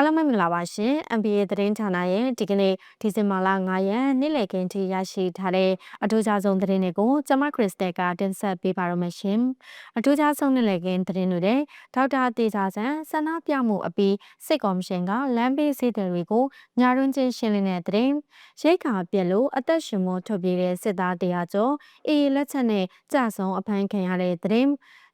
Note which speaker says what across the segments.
Speaker 1: အားလုံးပဲမင်္ဂလာပါရှင် NBA သတင်းဌာနရဲ့ဒီကနေ့ဒီဇင်ဘာလ9ရက်နေ့လည်ခင်းထိရရှိထားတဲ့အထူးခြားဆုံးသတင်းတွေကိုကျွန်မခရစ်စတယ်ကတင်ဆက်ပေးပါရမရှင်အထူးခြားဆုံးနေ့လည်ခင်းသတင်းတွေတဲ့ဒေါက်တာတေဇာဆန်ဆန္ဒပြမှုအပြီးစစ်ကော်မရှင်ကလမ်းဘေးစည်းတယ်တွေကိုညာတွင်းချင်းရှင်းလင်းတဲ့သတင်းရိတ်ခါပြက်လို့အသက်ရှင်မထုတ်ပြေးတဲ့စစ်သားတရားကျော်အေးလက်ချက်နဲ့ကြာဆုံးအဖမ်းခံရတဲ့သတင်း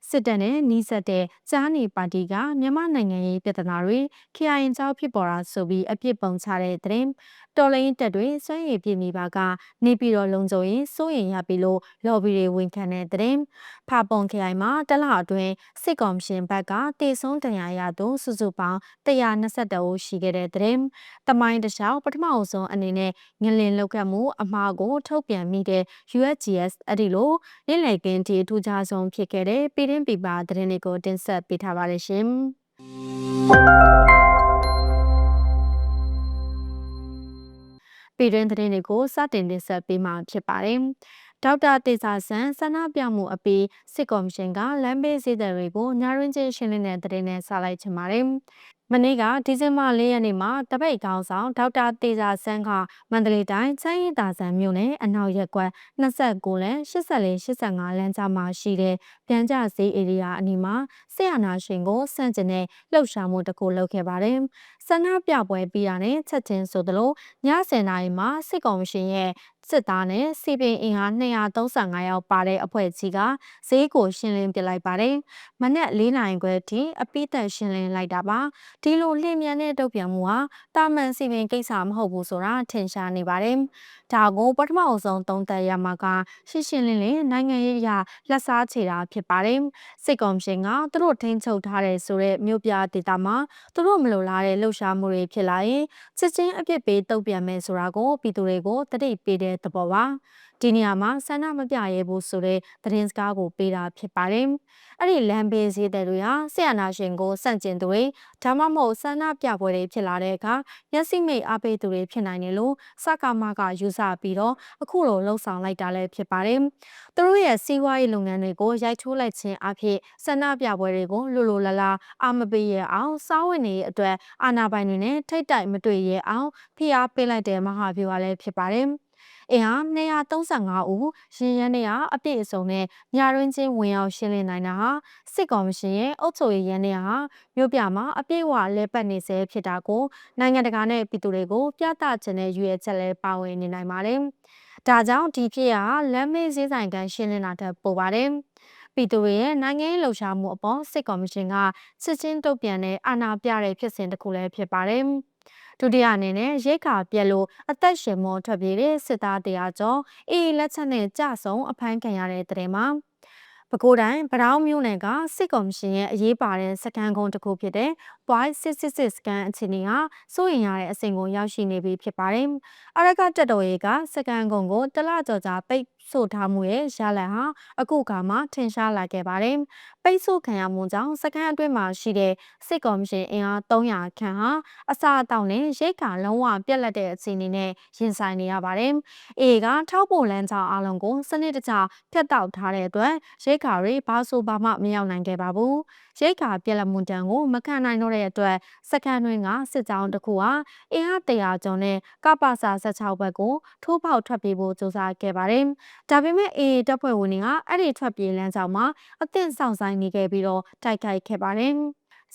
Speaker 1: စစ်တပ်နဲ့နှီးဆက်တဲ့ကြားနေပါတီကမြန်မာနိုင်ငံရေးပြဿနာတွေ KIA ကြောင့်ဖြစ်ပေါ်တာဆိုပြီးအပြစ်ပုံချတဲ့သတင်းတော်လိုင်းတက်တွေစွမ်းရည်ပြည်မိပါကနေပြည်တော်လုံခြုံရေးစိုးရင်ရပြီလို့လော်ဘီတွေဝန်ခံတဲ့သတင်းဖာပုံ KI မှာတလအတွင်းစစ်ကော်မရှင်ဘက်ကတေဆုံးတရားရသူစုစုပေါင်း122ဦးရှိခဲ့တဲ့သတင်းတမိုင်းတခြားပထမအဆုံးအနေနဲ့ငလင်လောက်ကမှုအမှားကိုထုတ်ပြန်မိတဲ့ USGS အဲ့ဒီလိုလင်းလေကင်းတီထူးခြားဆုံးဖြစ်ခဲ့တဲ့ပြည်တွင်းပြည်ပသတင်းတွေကိုတင်ဆက်ပေးထားပါတယ်ရှင်ပြည်တွင်းသတင်းတွေကိုစတင်တင်ဆက်ပေးမှာဖြစ်ပါတယ်။ ဒေါက်တာတေစာဆန်ဆန္ဒပြမှုအပြီးစစ်ကော်မရှင်ကလမ်းဘေးစည်းတွေကိုညာရင်းချင်းရှင်းလင်းတဲ့သတင်းနဲ့ဆက်လိုက်ချင်ပါတယ်မနေ့ကဒီဇင်ဘာ၄ရက်နေ့မှာတပိတ်ကောင်းဆောင်ဒေါက်တာတေဇာဆန်းကမန္တလေးတိုင်းချမ်းရည်သာဆန်မြို့နယ်အနောက်ရက်ကွက်29လမ်း84 85လမ်းကြားမှာရှိတဲ့ပြန်ကြဈေးဧရိယာအနီးမှာဆရာနာရှင်ကိုစန့်ကျင်တဲ့လှုပ်ရှားမှုတစ်ခုလုပ်ခဲ့ပါတယ်။ဆန္ဒပြပွဲပြီးတာနဲ့ချက်ချင်းဆိုသလိုည10:00နာရီမှာစစ်ကောင်ရှင်ရဲ့ စစ်သားနဲ့စီပင်အင်အား235ယောက်ပါတဲ့အဖွဲ့ကြီးကဈေးကိုရှင်းလင်းပစ်လိုက်ပါတယ်။မနက်၄နိုင်ခွဲထိအပိသက်ရှင်းလင်းလိုက်တာပါ။ဒီလိုလျင်မြန်တဲ့တုတ်ပြန်မှုဟာတာမန်စီပင်ကိစ္စမဟုတ်ဘူးဆိုတာထင်ရှားနေပါတယ်။ဒါကိုပထမအဆုံးသုံးသပ်ရမှာကရှင်းရှင်းလင်းလင်းနိုင်ငံရေးအရလက်စားချေတာဖြစ်ပါတယ်။စစ်ကောင်ရှင်ကသူတို့ထိန်းချုပ်ထားတဲ့ဆိုတဲ့မြို့ပြဒေသမှာသူတို့မလိုလားတဲ့လှုပ်ရှားမှုတွေဖြစ်လာရင်စစ်ချင်းအပြစ်ပေးတုတ်ပြန်မယ်ဆိုတာကိုပြည်သူတွေကိုတတိပေးတဲ့သဘောပါဒီနေရာမှာဆန္ဒမပြရဲဘူးဆိုတဲ့သတင်းစကားကိုပေးတာဖြစ်ပါတယ်အဲ့ဒီလမ်းဘေးစည်းတဲ့တွေဟာဆရာနာရှင်ကိုစန့်ကျင်သူတွေဒါမှမဟုတ်ဆန္ဒပြပွဲတွေဖြစ်လာတဲ့အခါမျက်စိမိတ်အားပေးသူတွေဖြစ်နိုင်တယ်လို့စကားမကယူဆပြီးတော့အခုလိုလှုံ့ဆော်လိုက်တာလည်းဖြစ်ပါတယ်သူတို့ရဲ့စီးပွားရေးလုပ်ငန်းတွေကိုရိုက်ချိုးလိုက်ခြင်းအဖြစ်ဆန္ဒပြပွဲတွေကိုလူလိုလလာအာမပေးရအောင်စားဝင်နေအတွက်အာဏာပိုင်တွေနဲ့ထိတ်တိုက်မတွေ့ရအောင်ဖိအားပေးလိုက်တဲ့မဟာဗျူဟာလည်းဖြစ်ပါတယ်။ အင်အား235ဦးရင်းရန်နေရအပြည့်အစုံနဲ့ညရင်းချင်းဝင်ရောက်ရှင်းလင်းနိုင်တာဟာစစ်ကော်မရှင်ရဲ့အုပ်ချုပ်ရေးရန်နေရဟာမြို့ပြမှာအပြည့်အဝလဲပတ်နေစေဖြစ်တာကိုနိုင်ငံတကာနဲ့ပြည်သူတွေကိုပြသခြင်းနဲ့ရွေးချက်လဲပါဝင်နေနိုင်ပါတယ်။ဒါကြောင့်ဒီဖြစ်ရလမ်းမေးစည်းဆိုင်ကန်ရှင်းလင်းတာတက်ပိုပါတယ်။ပြည်သူရဲ့နိုင်ငံရေးလှုပ်ရှားမှုအပေါ်စစ်ကော်မရှင်ကစစ်ချင်းတုတ်ပြန်တဲ့အာဏာပြတဲ့ဖြစ်စဉ်တစ်ခုလည်းဖြစ်ပါတယ်။ ဒုတိယအနေနဲ့ရိတ်ခါပြက်လို့အသက်ရှင်မောထွက်ပြေးတဲ့စစ်သားတရားကျော်အေးလက်ချက်နဲ့ကြဆုံအဖမ်းခံရတဲ့တဲ့ထဲမှာပဲခူးတိုင်းဗရောင်းမြို့နယ်ကစစ်ကော်မရှင်ရဲ့အရေးပါတဲ့စကန်ကုန်းတစ်ခုဖြစ်တဲ့ Boy 666 စကန်အခြေအနေဟာစိုးရင်ရတဲ့အဆင့်ကိုရောက်ရှိနေပြီဖြစ်ပါတယ်။အရကတက်တော်ရေးကစကန်ကုန်းကိုတလကြော်ကြာပိတ် ဆို့ထားမှုရဲ့ရလဒ်ဟာအခုကမှထင်ရှားလာခဲ့ပါတယ်။ပိတ်ဆို့ခံရမှုကြောင့်စကန်အတွင်းမှာရှိတဲ့စစ်ကော်မရှင်အင်အား300ခန့်ဟာအစာအသောက်နဲ့ရိတ်ခါလုံးဝပြက်လက်တဲ့အခြေအနေနဲ့ရင်ဆိုင်နေရပါတယ်။အေကထောက်ပိုလန်းချောင်းအလုံးကိုစနစ်တကျဖြတ်တောက်ထားတဲ့အတွက်ရိတ်ခါတွေဘာဆိုဘာမှမရောက်နိုင်ခဲ့ပါဘူး။ရိတ်ခါပြက်လက်မှုတန်ကိုမခံနိုင်တော့တဲ့အတွက်စကန်တွင်းကစစ်ကြောင်းတစ်ခုဟာအင်အား100ကျော်နဲ့ကပ္ပစာ16ဘက်ကိုထိုးပေါက်ထွက်ပြေးဖို့ကြိုးစားခဲ့ပါတယ်။ဒါပေမဲ့အေတပ်ဖွဲ့ဝင်တွေကအဲ့ဒီထွက်ပြေးလမ်းကြောင်းမှာအသင့်ဆောင်ဆိုင်နေခဲ့ပြီးတော့တိုက်ခိုက်ခဲ့ပါတယ်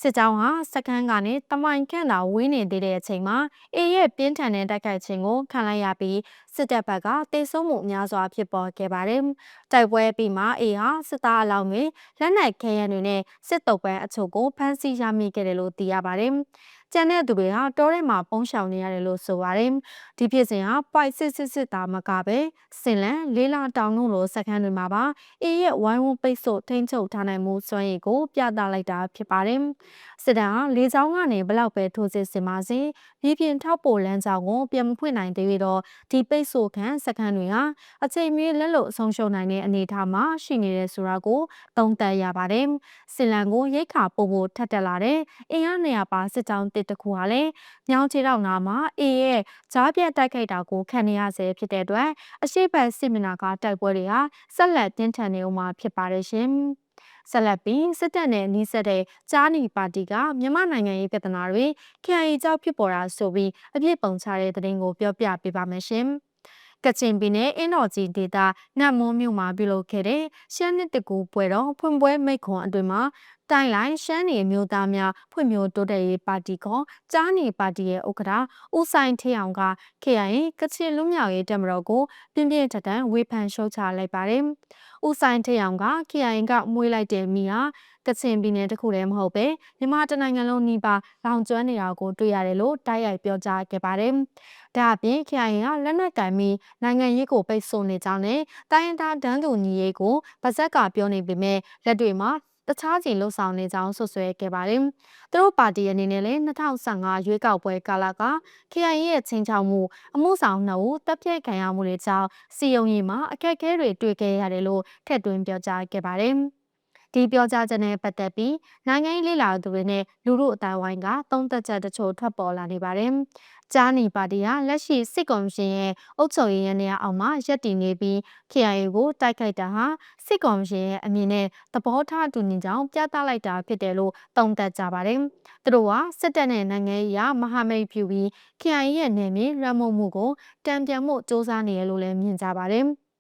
Speaker 1: စစ်ကြောင်းဟာစကန်းကနေတမိုင်ခန့်သာဝင်းနေသေးတဲ့အချိန်မှာအေရဲ့ပြင်းထန်တဲ့တိုက်ခိုက်ခြင်းကိုခံလိုက်ရပြီးစစ်တပ်ဘက်ကတေဆုံးမှုအများစွာဖြစ်ပေါ်ခဲ့ပါတယ်။တိုက်ပွဲပြီးမှအေဟာစစ်သားအလောင်းတွေလက်နက်ခဲယမ်းတွေနဲ့စစ်တုပ်ပန်းအချို့ကိုဖမ်းဆီးရမိခဲ့တယ်လို့သိရပါတယ်။ ကျန်တဲ့သူတွေဟာတောထဲမှာပုန်းရှောင်နေရတယ်လို့ဆိုပါတယ်။ဒီဖြစ်စဉ်ဟာပိုက်စစ်စစ်စစ်သားမကပဲစင်လန်လေးလာတောင်လုံးလိုစခန်းတွေမှာပါအေးရဲ့ဝိုင်းဝန်းပိတ်ဆို့ထိန်းချုပ်ထားနိုင်မှုစွမ်းရည်ကိုပြသလိုက်တာဖြစ်ပါတယ်။စစ်တပ်ဟာလေကြောင်းကနေဘလောက်ပဲထိုးစစ်ဆင်ပါစေပြည်ပြင်ထောက်ပိုလမ်းကြောင်းကိုပြန်မဖွင့်နိုင်သေးပြီးတော့ဒီပိတ်ဆို့ခံစခန်းတွေဟာအချိန်မီလက်လို့ဆုံးရှုံးနိုင်တဲ့အနေအထားမှာရှိနေတယ်ဆိုတာကိုသုံးသပ်ရပါတယ်။စင်လန်ကိုရိတ်ခါပို့ဖို့ထပ်တက်လာတဲ့အင်အားနေရာပါစစ်ကြောင်းတစ်တခုဟာလည်းညောင်ချေတောက်နာမှာအေရဲ့ဂျားပြတ်တိုက်ခိုက်တာကိုခံနေရဆဲဖြစ်တဲ့အတွက်အရှိတ်စစ်မျက်နှာကတိုက်ပွဲတွေဟာဆက်လက်တင်းထန်နေဦးမှာဖြစ်ပါတယ်ရှင်။ဆက်လက်ပြီးစစ်တပ်နဲ့နှီးဆက်တဲ့ကြားနီပါတီကမြန်မာနိုင်ငံရေးပြဿနာတွေ KIA ကြောင့်ဖြစ်ပေါ်တာဆိုပြီးအပြစ်ပုံချတဲ့သတင်းကိုပြောပြပေးပါမယ်ရှင်။ ကချင်ပြည်နယ်အင်းတော်ကြီးဒေသနတ်မွန်းမြို့မှာပြုလုပ်ခဲ့တဲ့ရှမ်းနှစ်တကူပွဲတော်ဖွင့်ပွဲမိတ်ခွန်အတွင်မှာတိုင်လိုက်ရှမ်းနေမျိုးသားများဖွံ့ဖြိုးတိုးတက်ရေးပါတီကကြားနေပါတီရဲ့ဥက္ကဋ္ဌဦးဆိုင်ထေအောင်က KIA ကချင်လူမျိုးရေးတက်မတော်ကိုပြင်းပြင်းထန်ထန်ဝေဖန်ရှုတ်ချလိုက်ပါတယ်။ဦးဆိုင်ထေအောင်က KIA ကမွေးလိုက်တဲ့မိဟာ ကချင်ပြည်နယ်တစ်ခုတည်းမဟုတ်ပဲမြန်မာတနိုင်ငံလုံးနှီးပါလောင်ကျွမ်းနေတာကိုတွေ့ရတယ်လို့တိုက်ရိုက်ပြောကြားခဲ့ပါတယ်။ဒါအပြင် KIA ကလက်နက်ကင်ပြီးနိုင်ငံရေးကိုပိတ်ဆို့နေကြောင်းနဲ့တိုင်းရင်းသားဒန်းတူညီရေးကိုဗဇက်ကပြောနေပေမဲ့လက်တွေ့မှာတခြားစီလှုပ်ဆောင်နေကြောင်းဆွဆွဲခဲ့ပါတယ်။သူတို့ပါတီအနေနဲ့လည်း2015ရွေးကောက်ပွဲကာလက KIA ရဲ့ချင်းချောက်မှုအမှုဆောင်နှုတ်တပ်ပြည့်ခံရမှုတွေကြောင့်စီယုံရီမှာအခက်အခဲတွေတွေ့ခဲ့ရတယ်လို့ထည့်သွင်းပြောကြားခဲ့ပါတယ်။ ဒီပြောကြားချက်နဲ့ပတ်သက်ပြီးနိုင်ငံရေးလေလာသူတွေနဲ့လူမှုအတိုင်းဝိုင်းကသုံးသက်ချက်တချို့ထွက်ပေါ်လာနေပါတယ်။ကြားနီပါတီဟာလက်ရှိစစ်ကော်မရှင်ရဲ့အုပ်ချုပ်ရေးရနေရာအောက်မှာရပ်တည်နေပြီး KIA ကိုတိုက်ခိုက်တာဟာစစ်ကော်မရှင်ရဲ့အမြင်နဲ့သဘောထားတူညီကြောင်းပြသလိုက်တာဖြစ်တယ်လို့သုံးသပ်ကြပါတယ်။သူတို့ဟာစစ်တပ်နဲ့နိုင်ငံရေးအရမဟာမိတ်ပြုပြီး KIA ရဲ့နယ်မြေရမုံမှုကိုတံပြန်မှုစ조사နေရလို့လည်းမြင်ကြပါတယ်။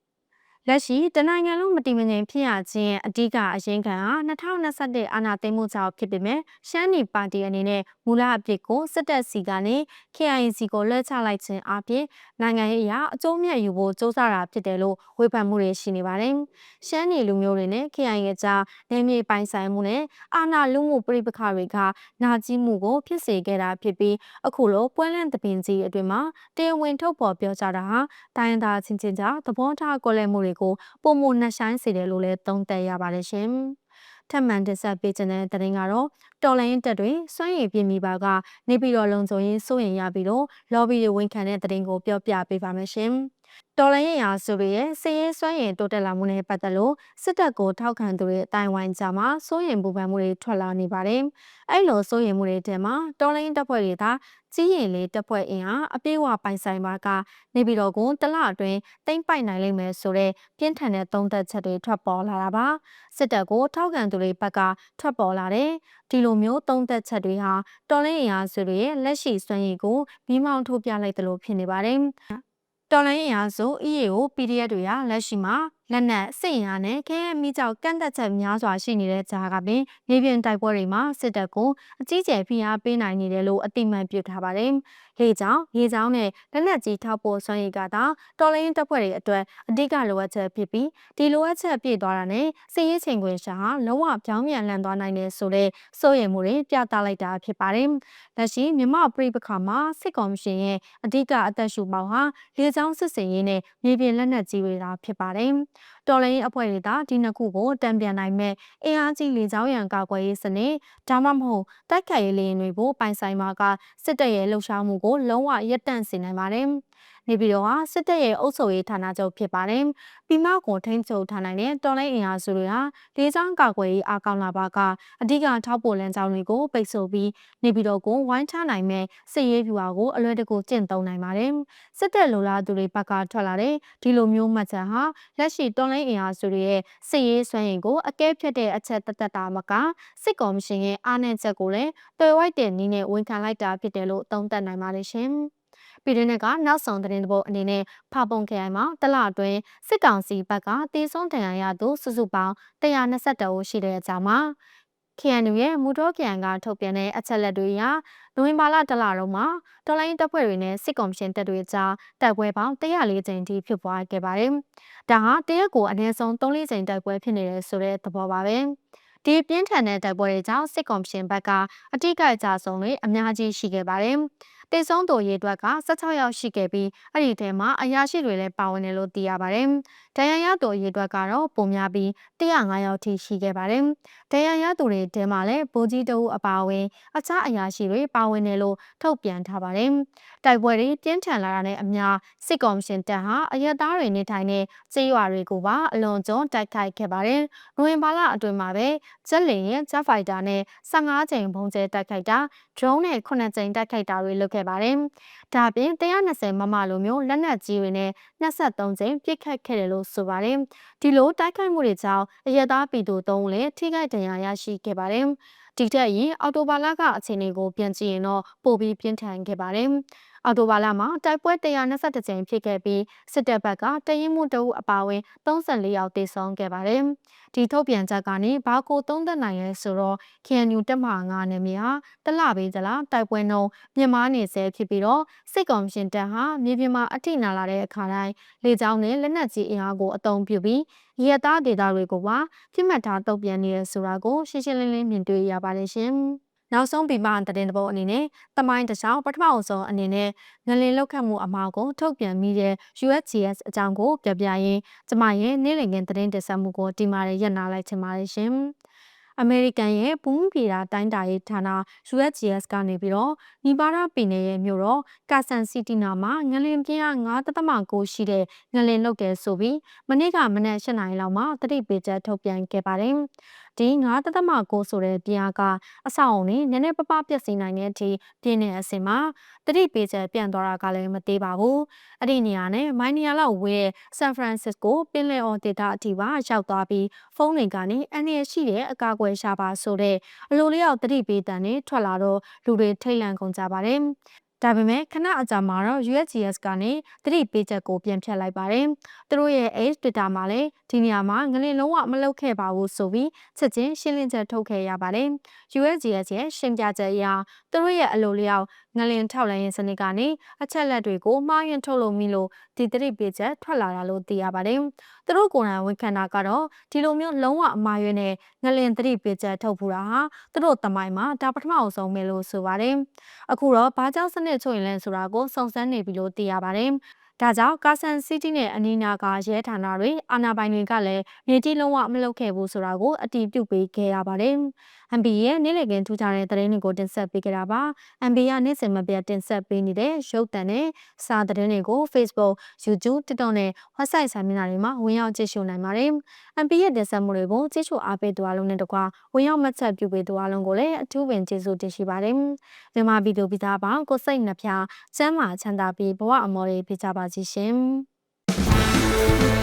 Speaker 1: လက်ရှိတနိုင်ငံလုံးမတည်မငြိမ်ဖြစ်ရခြင်းအဓိကအရင်ခံဟာ2021အာဏာသိမ်းမှုကြောင့်ဖြစ်ပေမဲ့ရှမ်းနီပါတီအနေနဲ့မူလအဖြစ်ကိုစစ်တပ်စီကနေ KIC ကိုလွှဲချလိုက်ခြင်းအပြင်နိုင်ငံရေးအရအကျိုးမြတ်ယူဖို့စ조사တာဖြစ်တယ်လို့ဝေဖန်မှုတွေရှိနေပါတယ်။ရှမ်းနီလူမျိုးတွေနဲ့ KIA ရဲ့ကြားနေမြေပိုင်ဆိုင်မှုနဲ့အာဏာလူမှုပြိပခါတွေကနာကြီးမှုကိုဖြစ်စေခဲ့တာဖြစ်ပြီးအခုလိုပွဲလန့်တပင်ကြီးအတွင်မှာတရားဝင်ထုတ်ဖော်ပြောကြားတာဟာတိုင်းသားချင်းချင်းကြားသဘောထားကွဲလွဲမှုတွေကိုပုံမနှဆိုင်စေတယ်လို့လည်းသုံးသပ်ရပါတယ်ရှင်။ထပ်မံတင်ဆက်ပေးခြင်းတဲ့တင်ကတော့တော်လိုင်းတက်တွေစွန့်ရည်ပြမိပါကနေပြီးတော့လုံခြုံရေးစိုးရင်ရပြီးတော့ lobby တွေဝန်ခံတဲ့တင်ကိုပြောပြပေးပါမယ်ရှင်။ တော်လိုင်းရာဆိုရရဲ့စည်ရေးစွမ်းရည်တိုးတက်လာမှုနဲ့ပတ်သက်လို့စစ်တပ်ကိုထောက်ခံသူတွေအတိုင်းဝိုင်းကြမှာစိုးရင်ပူပန်မှုတွေထွက်လာနေပါတယ်။အဲ့လိုစိုးရင်မှုတွေထဲမှာတော်လိုင်းတပ်ဖွဲ့တွေသာကြီးရင်လေးတပ်ဖွဲ့အင်အားအပြေးဝပိုင်ဆိုင်ပါကနေပြီးတော့ကိုတလအတွင်းတိမ့်ပိုက်နိုင်လိမ့်မယ်ဆိုတဲ့ပြင်းထန်တဲ့သုံးသက်ချက်တွေထွက်ပေါ်လာတာပါ။စစ်တပ်ကိုထောက်ခံသူတွေဘက်ကထွက်ပေါ်လာတဲ့ဒီလိုမျိုးသုံးသက်ချက်တွေဟာတော်လိုင်းရာဆိုရရဲ့လက်ရှိစွမ်းရည်ကိုမိမောင်းထိုးပြလိုက်တယ်လို့ဖြစ်နေပါတယ်။ တော်လိုင်းအင်အားစု EAO PDF တွေဟာလက်ရှိမှာလက်နက်စစ်ရင်အားနဲ့ခဲယမ်းမိကြောက်ကန့်သက်ချက်များစွာရှိနေတဲ့ကြားကပင်မြေပြင်တိုက်ပွဲတွေမှာစစ်တပ်ကိုအကြီးကျယ်ဖိအားပေးနိုင်နေတယ်လို့အတိမတ်ပြုထားပါတယ်။ လေကြောင်းရေကြောင်းနဲ့လက်နက်ကြီးထောက်ပို့စွမ်းရည်ကသာတော်လိုင်းတပ်ဖွဲ့တွေအတွက်အဓိကလိုအပ်ချက်ဖြစ်ပြီးဒီလိုအပ်ချက်ပြည့်သွားတာနဲ့စစ်ရေးချိန်ခွင်ရှာဟာလုံးဝပြောင်းပြန်လှန်သွားနိုင်တယ်ဆိုတဲ့စိုးရိမ်မှုတွေပြသလိုက်တာဖြစ်ပါတယ်။လက်ရှိမြမပရိပခါမှာစစ်ကော်မရှင်ရဲ့အဓိကအသက်ရှူပေါင်းဟာလေကြောင်းစစ်စင်ရေးနဲ့မြေပြင်လက်နက်ကြီးတွေသာဖြစ်ပါတယ်။တော်လိုင်းအဖွဲ့တွေသာဒီနှစ်ခုကိုတံပြန်နိုင်မဲ့အင်အားကြီးလေကြောင်းရန်ကာကွယ်ရေးစနစ်ဒါမှမဟုတ်တိုက်ခိုက်ရေးလေယာဉ်တွေကိုပိုင်ဆိုင်မှာကစစ်တပ်ရဲ့လှုပ်ရှားမှုကိုလုံးဝရပ်တန့်စေနိုင်ပါတယ်။ နေပြည်တော်ဟာစစ်တပ်ရဲ့အုပ်ချုပ်ရေးဌာနချုပ်ဖြစ်ပါတယ်။ပြည်မကိုထိန်းချုပ်ထားနိုင်တဲ့တော်လိုင်းအင်အားစုတွေဟာဒေသကာကွယ်ရေးအားကောင်းလာပါကအဓိကထောက်ပို့လမ်းကြောင်းတွေကိုပိတ်ဆို့ပြီးနေပြည်တော်ကိုဝိုင်းချနိုင်မဲ့စစ်ရေးဖြူအားကိုအလွယ်တကူကျင့်သုံးနိုင်ပါတယ်။စစ်တပ်လိုလားသူတွေဘက်ကထွက်လာတဲ့ဒီလိုမျိုးမှတ်ချက်ဟာလက်ရှိတော်လိုင်းအင်အားစုတွေရဲ့စစ်ရေးစွမ်းရည်ကိုအကဲဖြတ်တဲ့အချက်တသက်တာမကစစ်ကော်မရှင်ရဲ့အားနည်းချက်ကိုလည်းတွေ့ဝိုက်တဲ့နည်းနဲ့ဝန်ခံလိုက်တာဖြစ်တယ်လို့သုံးသပ်နိုင်ပါတယ်ရှင်။ ပြည်တွင်းကနောက်ဆုံးသတင်းသဘောအနေနဲ့ဖပုံခရိုင်မှာတလအတွင်းစစ်ကောင်စီဘက်ကတေဆုံးဒဏ်ရာရသူစုစုပေါင်း122ဦးရှိတဲ့အကြောင်းမှာ KNU ရဲ့မူတော့ကန်ကထုတ်ပြန်တဲ့အချက်လက်တွေအရနိုဝင်ဘာလတလလုံးမှာတော်လိုင်းတပ်ဖွဲ့တွေနဲ့စစ်ကော်မရှင်တပ်တွေကြားတိုက်ပွဲပေါင်း104ကြိမ်ထိဖြစ်ပွားခဲ့ပါတယ်။ဒါဟာတရက်ကိုအနည်းဆုံး3-4ကြိမ်တိုက်ပွဲဖြစ်နေတဲ့ဆိုတဲ့သဘောပါပဲ။ဒီပြင်းထန်တဲ့တိုက်ပွဲတွေကြောင့်စစ်ကော်မရှင်ဘက်ကအတိအကျအကြဆုံးတွေအများကြီးရှိခဲ့ပါတယ်။ တေဆုံးသူရေတွက်က16ယောက်ရှိခဲ့ပြီးအဲ့ဒီထဲမှာအရာရှိတွေလည်းပါဝင်တယ်လို့သိရပါတယ်။ဒဏ်ရာရသူရေတွက်ကတော့ပုံများပြီး105ယောက်ထိရှိခဲ့ပါတယ်။ဒဏ်ရာရသူတွေထဲမှာလည်းဗိုလ်ကြီးတအုပ်အပါအဝင်အခြားအရာရှိတွေပါဝင်တယ်လို့ထုတ်ပြန်ထားပါတယ်။တိုက်ပွဲတွေပြင်းထန်လာတာနဲ့အမျှစစ်ကော်မရှင်တပ်ဟာအရက်သားတွေနေထိုင်တဲ့ကျေးရွာတွေကိုပါအလွန်ကျွန်းတိုက်ခိုက်ခဲ့ပါတယ်။နိုဝင်ဘာလအတွင်းမှာပဲဂျက်လင်ရဲ့ဂျက်ဖိုက်တာနဲ့15ကြိမ်ဘုံကျဲတိုက်ခိုက်တာ drone နဲ့9ကြိမ်တိုက်ခိုက်တာတွေလုပ်ခဲ့ခဲ့ပါတယ်။ဒါအပြင်120မမလိုမျိုးလက်နက်ကြီးတွေနဲ့23ကြိမ်ပစ်ခတ်ခဲ့တယ်လို့ဆိုပါတယ်။ဒီလိုတိုက်ခိုက်မှုတွေကြောင့်အရက်သားပြည်သူ၃ဦးလည်းထိခိုက်ဒဏ်ရာရရှိခဲ့ပါတယ်။ဒီထက်ရင်အော်တိုဘာလကအခြေအနေကိုပြန်ကြည့်ရင်တော့ပိုပြီးပြင်းထန်ခဲ့ပါတယ်။အော်တိုဘာလမှာတိုက်ပွဲ121ကြိမ်ဖြစ်ခဲ့ပြီးစစ်တပ်ဘက်ကတရင်မှုတအုပ်အပါအဝင်34ယောက်သေဆုံးခဲ့ပါတယ်။ဒီထုတ်ပြန်ချက်ကနေဘာကိုသုံးသက်နိုင်လဲဆိုတော့ KNU တက်မ9နယ်မြေဟာတလပေးကြလားတိုက်ပွဲနှုံမြန်မာနေဆဲဖြစ်ပြီးတော့စစ်ကောင်ရှင်တပ်ဟာမြေပြင်မှာအထိနာလာတဲ့အခါတိုင်းလေကြောင်းနဲ့လက်နက်ကြီးအင်အားကိုအသုံးပြုပြီးရဲသားဒေသတွေကိုပါပြစ်မှတ်ထားတုံ့ပြန်နေရဆိုတာကိုရှင်းရှင်းလင်းလင်းမြင်တွေ့ရပါတယ်ရှင်။နောက်ဆုံးပြီးမှတဲ့တဘောအနေနဲ့တမိုင်းတခြားပထမအဆုံးအနေနဲ့ငလင်လောက်ခတ်မှုအမှားကိုထုတ်ပြန်မိတဲ့ USGS အကြောင်းကိုပြပြရင်းကျမရဲ့နေ့လည်ခင်းသတင်းတင်ဆက်မှုကိုဒီမှာရက်နာလိုက်ချင်ပါတယ်ရှင်။ အမေရိကန်ရဲ့ဘူမီရာတိုင်းတာရေးဌာန USGS ကနေပြီးတော့နီဘာရာပြည်နယ်ရဲ့မြို့တော်ကာဆန်စီတီနာမှာငလင်ပြင်းအား9.9ရှိတဲ့ငလင်လုတ်တယ်ဆိုပြီးမနေ့ကမနက်၈နာရီလောက်မှာတတိပေးချက်ထုတ်ပြန်ခဲ့ပါတယ်။ ဒီ9.9ဆိုတဲ့ပြားကအဆောက်အုံနဲ့နည်းနည်းပပပျက်စီးနိုင်တဲ့အထိပြင်းနေအစင်မှာတတိပေးချက်ပြန်သွားတာကလည်းမသေးပါဘူး။အဲ့ဒီနေရာနဲ့မိုင်းနီယာလောက်ဝေးတဲ့ဆန်ဖရန်စစ္စကိုပင်လယ်အော်ဒေသအထိပါရောက်သွားပြီးဖုန်းတွေကနေအန်ရရှိတဲ့အကာအကွယ်ရှာပါဆိုတဲ့အလိုလျောက်တတိပေးတန်တွေထွက်လာတော့လူတွေထိတ်လန့်ကုန်ကြပါတယ်။ ဒါပေမဲ့ခဏအကြာမှာတော့ USGS ကနေသတိပေးချက်ကိုပြန်ဖြတ်လိုက်ပါတယ်။သူတို့ရဲ့ X Twitter မှာလည်းဒီနေရာမှာငလင်လုံးဝမလုပ်ခဲ့ပါဘူးဆိုပြီးချက်ချင်းရှင်းလင်းချက်ထုတ်ခဲ့ရပါတယ်။ USGS ရဲ့ရှင်းပြချက်အရသူတို့ရဲ့အလိုလျောက်ငလင်ထောက်လှမ်းရေးစနစ်ကနေအချက်လက်တွေကိုမှားယွင်းထုတ်လို့မိလို့ဒီသတိပေးချက်ထွက်လာတာလို့သိရပါတယ်။သူတို့ကိုယ်တိုင်ဝန်ခံတာကတော့ဒီလိုမျိုးလုံးဝအမှားယွင်းတဲ့ငလင်သတိပေးချက်ထုတ်ဖူးတာဟာသူတို့တမိုင်းမှာဒါပထမအဆုံးပဲလို့ဆိုပါတယ်။အခုတော့ဘာကြောင့်စနစ်ချို့ရင်လဲဆိုတာကိုစုံစမ်းနေပြီလို့သိရပါတယ်။ ဒါကြောင့်ကာဆန်စီးတီးနဲ့အနီးနာကရဲဌာနတွေအာဏာပိုင်တွေကလည်းမြေကြီးလုံးဝမလုပ်ခဲ့ဘူးဆိုတာကိုအတည်ပြုပေးခဲ့ရပါတယ်။ MB ရဲ့နေ့လည်ခင်းထူးခြားတဲ့သတင်းတွေကိုတင်ဆက်ပေးကြတာပါ။ MB ကနေ့စဉ်မပြတ်တင်ဆက်ပေးနေတဲ့ရုပ်သံနဲ့စာသတင်းတွေကို Facebook, YouTube, TikTok နဲ့ website စာမျက်နှာတွေမှာဝင်ရောက်ကြည့်ရှုနိုင်ပါတယ်။ MB ရဲ့တင်ဆက်မှုတွေကိုကြည့်ရှုအားပေးသူအလုံးနဲ့တကွဝင်ရောက်မှတ်ချက်ပြုပေးသူအလုံးကိုလည်းအထူးပင်ကျေးဇူးတင်ရှိပါတယ်။မြန်မာပြည်သူပြည်သားပေါင်းကိုစိတ်နှဖျားစမ်းမာချမ်းသာပြီးဘဝအမော်တွေပြကြပါစီရှင်။